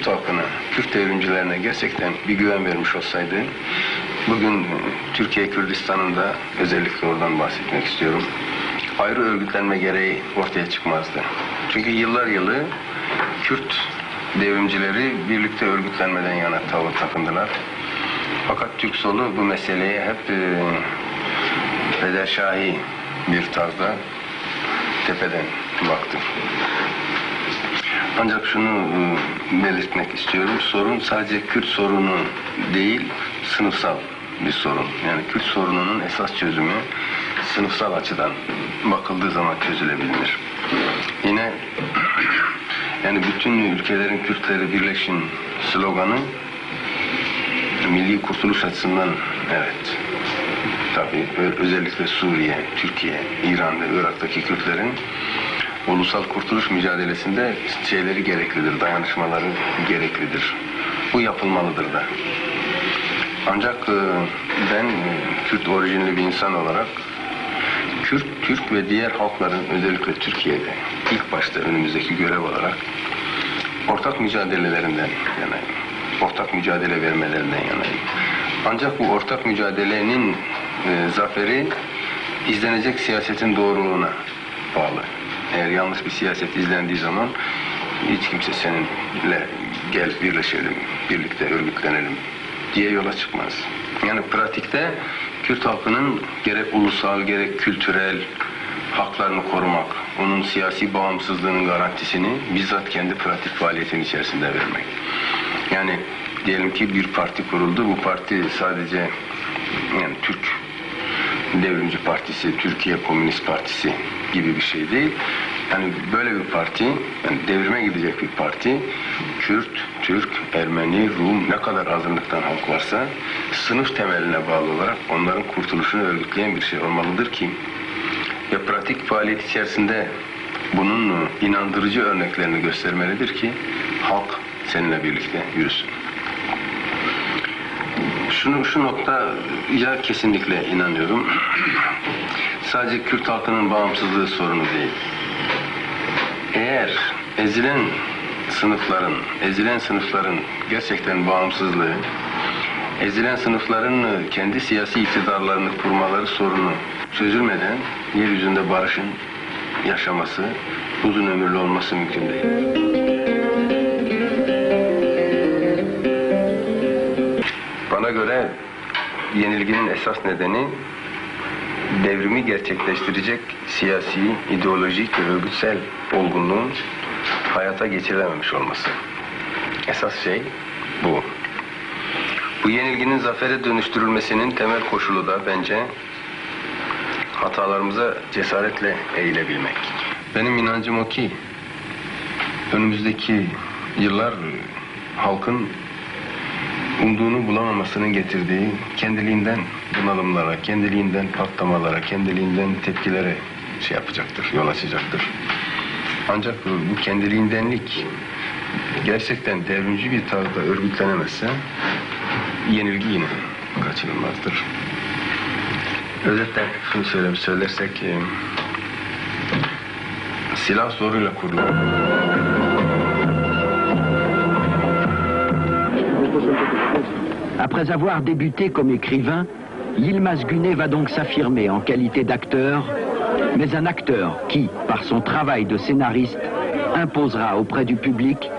Kürt halkına, Kürt devrimcilerine gerçekten bir güven vermiş olsaydı, bugün Türkiye Kürdistan'ında özellikle oradan bahsetmek istiyorum. Ayrı örgütlenme gereği ortaya çıkmazdı. Çünkü yıllar yılı Kürt devrimcileri birlikte örgütlenmeden yana tavır takındılar. Fakat Türk solu bu meseleye hep e, bir tarzda tepeden baktı. Ancak şunu e, belirtmek istiyorum. Sorun sadece Kürt sorunu değil, sınıfsal bir sorun. Yani Kürt sorununun esas çözümü sınıfsal açıdan bakıldığı zaman çözülebilir. Yine yani bütün ülkelerin Kürtleri birleşin sloganı milli kurtuluş açısından evet tabii özellikle Suriye, Türkiye, İran ve Irak'taki Kürtlerin ulusal kurtuluş mücadelesinde şeyleri gereklidir, dayanışmaları gereklidir. Bu yapılmalıdır da. Ancak e, ben e, Kürt orijinli bir insan olarak Kürt, Türk ve diğer halkların özellikle Türkiye'de ilk başta önümüzdeki görev olarak ortak mücadelelerinden yanayım. Ortak mücadele vermelerinden yanayım. Ancak bu ortak mücadelenin e, zaferi izlenecek siyasetin doğruluğuna bağlı. Eğer yanlış bir siyaset izlendiği zaman hiç kimse seninle gel birleşelim, birlikte örgütlenelim diye yola çıkmaz. Yani pratikte Kürt halkının gerek ulusal gerek kültürel haklarını korumak, onun siyasi bağımsızlığının garantisini bizzat kendi pratik faaliyetin içerisinde vermek. Yani diyelim ki bir parti kuruldu. Bu parti sadece yani Türk Devrimci Partisi, Türkiye Komünist Partisi gibi bir şey değil. Yani böyle bir parti, yani devrime gidecek bir parti, Kürt, Türk, Ermeni, Rum ne kadar azınlıktan halk varsa sınıf temeline bağlı olarak onların kurtuluşunu örgütleyen bir şey olmalıdır ki ve pratik faaliyet içerisinde bunun inandırıcı örneklerini göstermelidir ki halk seninle birlikte yürüsün. Şunu şu nokta ya kesinlikle inanıyorum. Sadece Kürt halkının bağımsızlığı sorunu değil. Eğer ezilen sınıfların, ezilen sınıfların gerçekten bağımsızlığı, ezilen sınıfların kendi siyasi iktidarlarını kurmaları sorunu çözülmeden yeryüzünde barışın yaşaması, uzun ömürlü olması mümkün değil. Bana göre yenilginin esas nedeni devrimi gerçekleştirecek siyasi, ideolojik ve örgütsel olgunluğun hayata geçirilememiş olması. Esas şey bu. Bu yenilginin zafere dönüştürülmesinin temel koşulu da bence hatalarımıza cesaretle eğilebilmek. Benim inancım o ki önümüzdeki yıllar halkın umduğunu bulamamasının getirdiği kendiliğinden bunalımlara, kendiliğinden patlamalara, kendiliğinden tepkilere şey yapacaktır, yol açacaktır. Ancak bu, kendiliğindenlik gerçekten devrimci bir tarzda örgütlenemezse yenilgi yine kaçınılmazdır. Özetle şunu söyle, söylersek e, silah zoruyla kurulur. Après avoir débuté comme écrivain, Yilmaz Gunet va donc s'affirmer en qualité d'acteur, mais un acteur qui, par son travail de scénariste, imposera auprès du public